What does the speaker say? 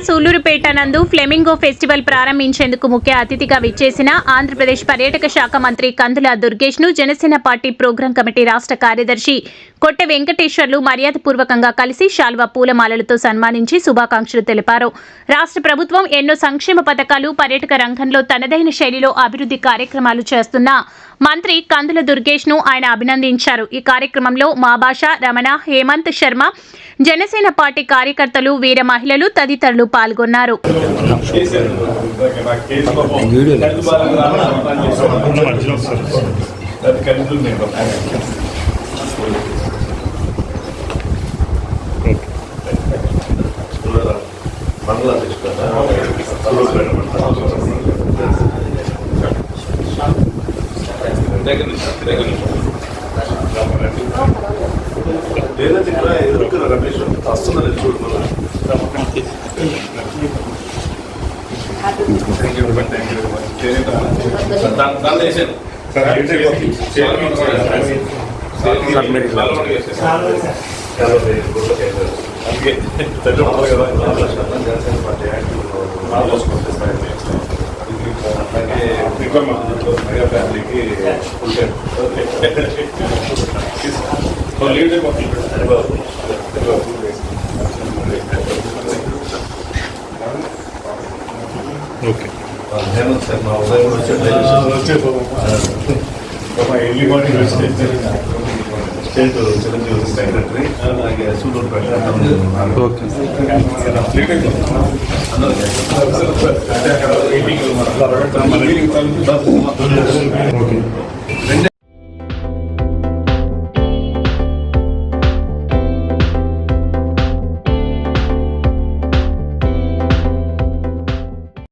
సూలూరుపేట నందు flamingo festival ప్రారంభించేందుకు ముఖ్య అతిథిగా విచ్చేసిన ఆంధ్రప్రదేశ్ పర్యాటక శాఖ మంత్రి కందుల దుర్గేష్ను జనసేన పార్టీ ప్రోగ్రాం కమిటీ రాష్ట్ర కార్యదర్శి కొట్టె వెంకటేశ్వర్లు మర్యాదపూర్వకంగా కలిసి శాల్వా పూలమాలలతో సన్మానించి శుభాకాంక్షలు తెలిపారు. రాష్ట్ర ప్రభుత్వం ఎన్నో సంక్షేమ పథకాలు పర్యాటక రంగంలో తనదైన శైలిలో అభివృద్ధి కార్యక్రమాలు చేస్తున్న మంత్రి కందుల దుర్గేష్ను ఆయన అభినందించారు. ఈ కార్యక్రమంలో మా భాష రమణ హేమంత్ శర్మ జనసేన పార్టీ కార్యకర్తలు వీర మహిళలు తదితరులు పాల్గొన్నారు. దగ్గర నుంచి దగ్గర నుంచి లేదంటే ఇక్కడ ఎదుర్కొన్న రమేష్ వస్తున్నది చూడు thank you very much thank you very much దాంట్లో వేసాను అందుకే తల్లి కదా జనసేన పార్టీ అలాగే మెగా ఫ్యామిలీకి full time leader okay Hemant Sharma ఉదయం కూడా వచ్చాడు early morning state Chiranjeevi secretary అలాగే సూలూరు ఓకే అందరూ